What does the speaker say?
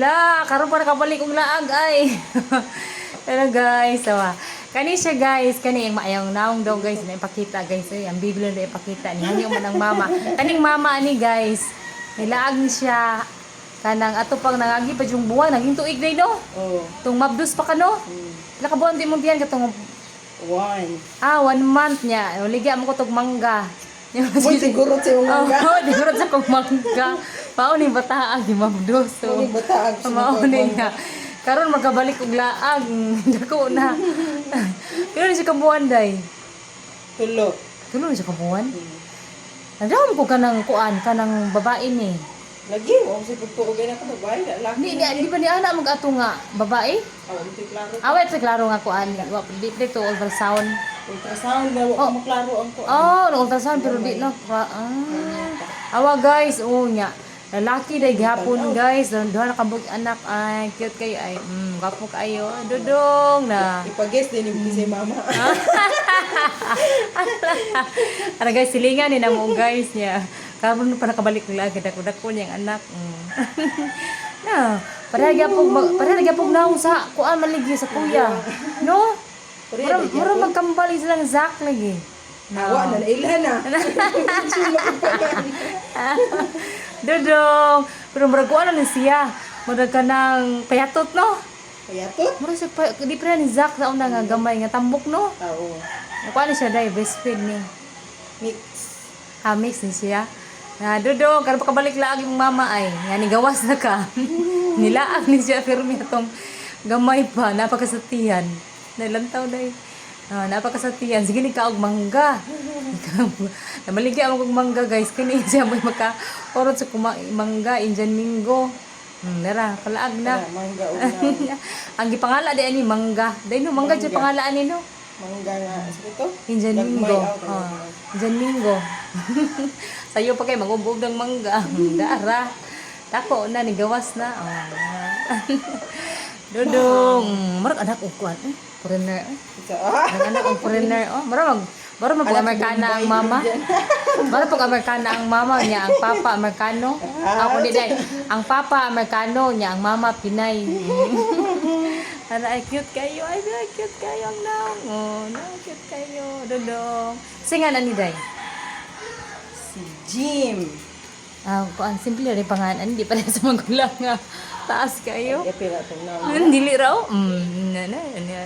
La, karon pa nakabalik og laag ay. Pero guys, sawa. Kani siya guys, kani ang maayong naong daw guys, na ipakita guys, ay ang biblo na ipakita ni hanyo man ang mama. Kaning mama ani guys, nilaag ni siya kanang ato pang nangagi pa yung buwan, naging tuig day no. Oh. Tung mabdus pa ka no. Mm. Nakabuan di mo biyan katong One. ah one month niya. Uligya mo ko tog mangga. Mo siguro sa mangga. di ko sa kong mangga. Pao ni bataang di mabdus. So. Mo bata ang Mauni nga. Karon magkabalik og laag, dako na. Pero ni siya kabuan day. Tulo. Tulo ni siya kabuan. Nadaw ko kanang kuan kanang babae ni. Lagi mo si pagtuog na ko bay na laki. Di di, di pa ni ana mag ato nga babae. Aw, di klaro. Awet sa klaro nga kuan. Wa di di to ultrasound. Ultrasound daw Oh. oh. maklaro ang ko. Oh, ultrasound pero di na. Ah. Awa guys, oh nya. Lalaki day gihapon guys. Duha na kabog anak ay cute kayo ay. Mm, gwapo kayo. Dudong na. Ipagis din ni si mama. Ano guys, silingan ni namo guys niya. Karon pa nakabalik ng lagi dako dako niyang anak. Mm. na, para gyapog para gyapog naong sa kuan maligi sa kuya. No? Mura mura magkambal silang zak lagi. Nawa na ila na. Dudong. Pero mura kuan na siya. Mura ka ng payatot no. Kaya to? Mura siya pa, di pa ni Zak sa una nga gamay nga tambok no. Oo. Kuan ni siya dai best friend ni. Mix. Amix ni siya. Na dudong, karon pa kabalik laag yung mama ay. Nga ni gawas na ka. Nilaag ni siya pero may atong gamay pa, napakasatihan. Nailantaw dai. Ah, napakasatihan. Sige ni kaog mangga. Namaligya mo kog mangga guys. Kini siya may maka orot sa kuma mangga injan minggo. Hmm, dara, kalaag na. Mangga. Ang gipangala di ani mangga. Dai no mangga jud pangalan ani no. Mangga nga sa ito. Injan minggo. ano. Injan minggo. Sayo pa kay magubog ng mangga. Dara. Tako na ni gawas na. Oh. Dudong. Marag anak og kuan. Eh, foreigner. Ah. Ang anak og foreigner. Oh, marag Mara mag Amerikana ang mama. Mara pag Amerikana ang mama niya, ang papa Amerikano. Ako di dai. Ang papa Amerikano niya, ang mama Pinay. Ano ay cute kayo. Ay, cute kayo ang naong. Oh, na cute kayo. Dodong. Singan ani day. Si Jim. Ah, kuan simple rin pangalan, hindi pa rin sa magulang nga. Taas kayo. Eh, naman. Ang dili raw. Mm, na, na, na,